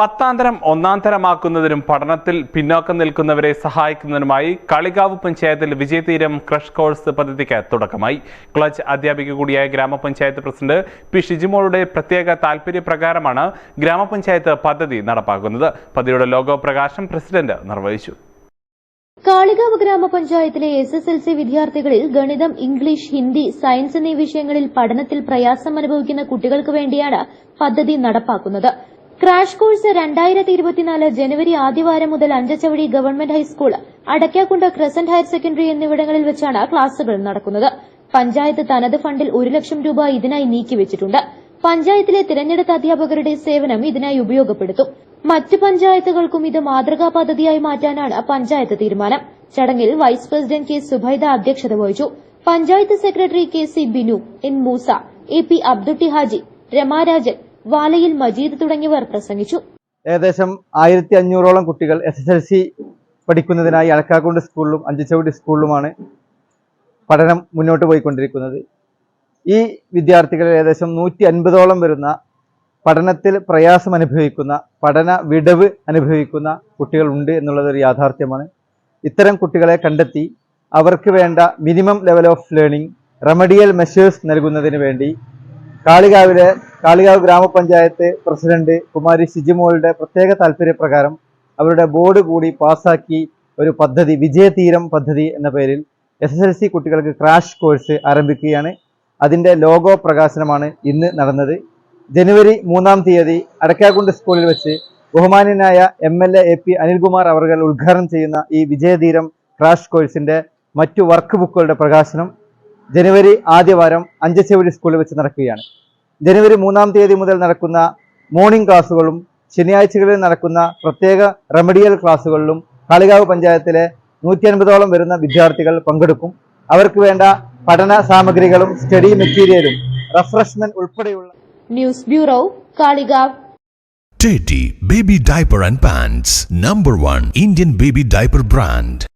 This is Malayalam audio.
പത്താന്തരം ഒന്നാം തരമാക്കുന്നതിനും പഠനത്തിൽ പിന്നോക്കം നിൽക്കുന്നവരെ സഹായിക്കുന്നതിനുമായി കളികാവ് പഞ്ചായത്തിൽ വിജയതീരം ക്രഷ് കോഴ്സ് പദ്ധതിക്ക് തുടക്കമായി. ക്ലച്ച് അധ്യാപിക കൂടിയായ ഗ്രാമപഞ്ചായത്ത് പ്രസിഡന്റ് പി ഷിജിമോളുടെ പ്രത്യേക താൽപര്യപ്രകാരമാണ് ഗ്രാമപഞ്ചായത്ത് പദ്ധതി നടപ്പാക്കുന്നത്. പദ്ധതിയുടെ ലോഗോ പ്രകാശം പ്രസിഡന്റ് നിർവഹിച്ചു. കാളികാവ് ഗ്രാമപഞ്ചായത്തിലെ എസ് എസ് എൽ സി വിദ്യാർത്ഥികളിൽ ഗണിതം ഇംഗ്ലീഷ് ഹിന്ദി സയൻസ് എന്നീ വിഷയങ്ങളിൽ പഠനത്തിൽ പ്രയാസം അനുഭവിക്കുന്ന കുട്ടികൾക്ക് വേണ്ടിയാണ് പദ്ധതി നടപ്പാക്കുന്നത്. ക്രാഷ് കോഴ്സ് രണ്ടായിരത്തി ഇരുപത്തിനാല് ജനുവരി ആദ്യവാരം മുതൽ Anchachavadi government high school Adakkakund crescent higher secondary എന്നിവിടങ്ങളിൽ വെച്ചാണ് ക്ലാസുകൾ നടക്കുന്നത്. പഞ്ചായത്ത് തനത് ഫണ്ടിൽ ഒരു ലക്ഷം രൂപ ഇതിനായി നീക്കിവച്ചിട്ടുണ്ട്. പഞ്ചായത്തിലെ തിരഞ്ഞെടുത്ത അധ്യാപകരുടെ സേവനം ഇതിനായി ഉപയോഗപ്പെടുത്തും. മറ്റ് പഞ്ചായത്തുകൾക്കും ഇത് മാതൃകാ പദ്ധതിയായി മാറ്റാനാണ് പഞ്ചായത്ത് തീരുമാനം. ചടങ്ങിൽ വൈസ് പ്രസിഡന്റ് കെ സുബൈദ അധ്യക്ഷത വഹിച്ചു. Panchayat secretary K C Binu N Moosa A P Abdutty Haji Ramarajan Valayil Majeed തുടങ്ങിയവർ പ്രസംഗിച്ചു. ഏകദേശം ആയിരത്തി അഞ്ഞൂറോളം കുട്ടികൾ എസ് എസ് എൽ സി പഠിക്കുന്നതിനായി അളക്കാക്കുണ്ട് സ്കൂളിലും അഞ്ചച്ചവടി സ്കൂളിലുമാണ് പഠനം മുന്നോട്ട് പോയിക്കൊണ്ടിരിക്കുന്നത്. ഈ വിദ്യാർത്ഥികളിൽ ഏകദേശം നൂറ്റി അൻപതോളം വരുന്ന പഠനത്തിൽ പ്രയാസം അനുഭവിക്കുന്ന പഠന വിടവ് അനുഭവിക്കുന്ന കുട്ടികളുണ്ട് എന്നുള്ളത് ഒരു യാഥാർത്ഥ്യമാണ്. ഇത്തരം കുട്ടികളെ കണ്ടെത്തി അവർക്ക് വേണ്ട minimum level of learning remedial measures നൽകുന്നതിന് വേണ്ടി കാളികാവിലെ കാളികാവ് ഗ്രാമപഞ്ചായത്ത് പ്രസിഡന്റ് കുമാരി ഷിജിമോളുടെ പ്രത്യേക താല്പര്യപ്രകാരം അവരുടെ ബോർഡ് കൂടി പാസാക്കി ഒരു പദ്ധതി വിജയതീരം പദ്ധതി എന്ന പേരിൽ എസ് എസ് എൽ സി കുട്ടികൾക്ക് ക്രാഷ് കോഴ്സ് ആരംഭിക്കുകയാണ്. അതിന്റെ ലോഗോ പ്രകാശനമാണ് ഇന്ന് നടന്നത്. ജനുവരി മൂന്നാം തീയതി അടക്കാക്കുണ്ട് സ്കൂളിൽ വെച്ച് ബഹുമാന്യനായ M L A P Anilkumar അവർകൾ ഉദ്ഘാടനം ചെയ്യുന്ന ഈ വിജയതീരം ക്രാഷ് കോഴ്സിന്റെ മറ്റു വർക്ക് ബുക്കുകളുടെ പ്രകാശനം ജനുവരി ആദ്യവാരം അഞ്ചശ്ശേരി സ്കൂളിൽ വെച്ച് നടക്കുകയാണ്. ജനുവരി മൂന്നാം തീയതി മുതൽ നടക്കുന്ന മോർണിംഗ് ക്ലാസ്സുകളും ശനിയാഴ്ചകളിൽ നടക്കുന്ന പ്രത്യേക റെമഡിയൽ ക്ലാസ്സുകളിലും കാളികാവ് പഞ്ചായത്തിലെ നൂറ്റി അൻപതോളം വരുന്ന വിദ്യാർത്ഥികൾ പങ്കെടുക്കും അവർക്ക് വേണ്ട പഠന സാമഗ്രികളും സ്റ്റഡി മെറ്റീരിയലും റെഫ്രഷ്മെന്റ് ഉൾപ്പെടെയുള്ള news bureau Kalikavu Teddy Baby Diaper and Pants, number 1 Indian baby diaper brand.